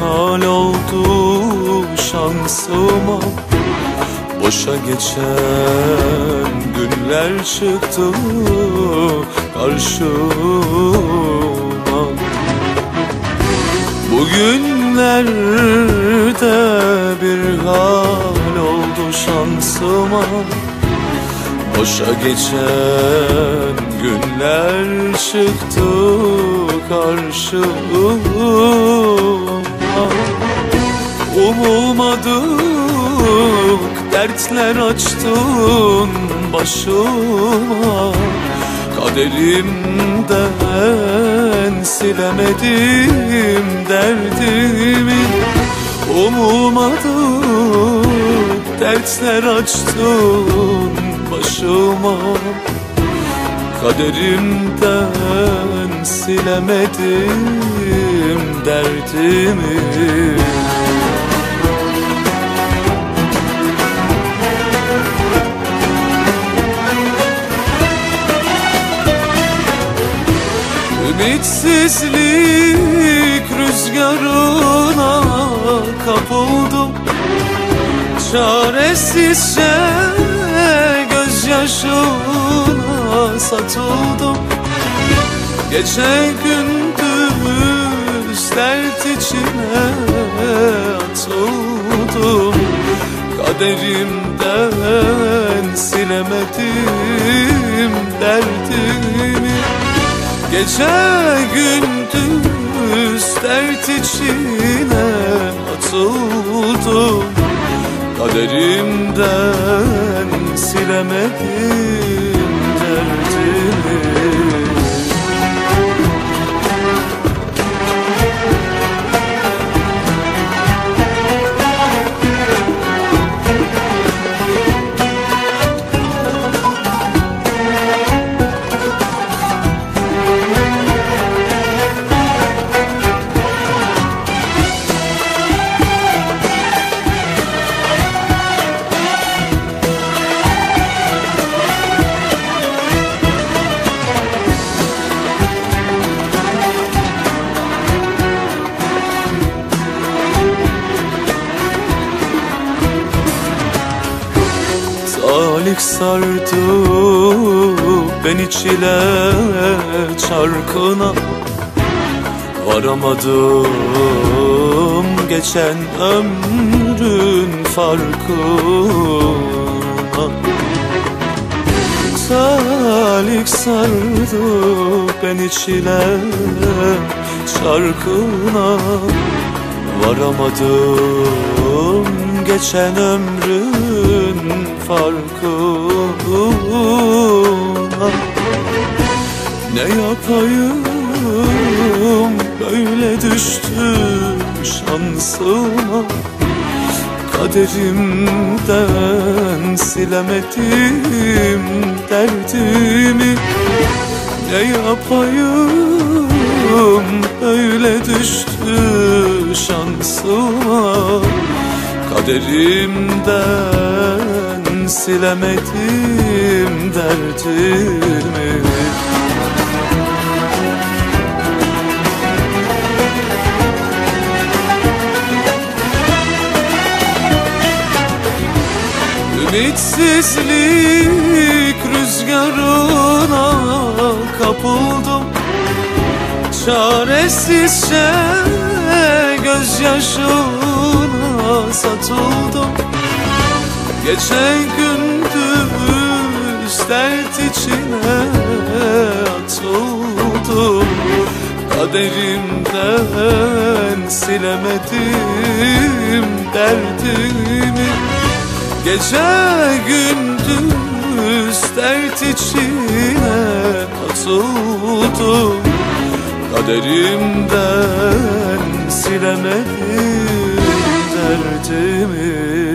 hal oldu şansıma. Boşa geçen günler çıktı karşıma. Bugünlerde bir hal oldu şansıma. Boşa geçen günler çıktı karşıma Umulmadık dertler açtın başıma. Kaderimden silemedim derdimi. Umulmadık dertler açtın başıma. Kaderimden silemedim derdimi Ümitsizlik rüzgarına kapıldım Çaresizce gözyaşına satıldım Gece gündüz dert içine atıldım Kaderimden silemedim derdimi Gece gündüz dert içine atıldım. Kaderimden silemedim Talih sardı beni çile çarkına. Varamadım geçen ömrün farkına. Talih sardı beni çile çarkına. Varamadım geçen ömrün farkına. Ne yapayım böyle düştü şansıma. Kaderimden silemedim derdimi. Ne yapayım böyle düştü şansıma. Kaderimden silemedim derdimi Ümitsizlik rüzgarına kapıldım. Çaresizce gözyaşına satıldım Gece gündüz dert içine atıldım Kaderimden silemedim derdimi. Gece gündüz dert içine atıldım Kaderimden silemedim derdimi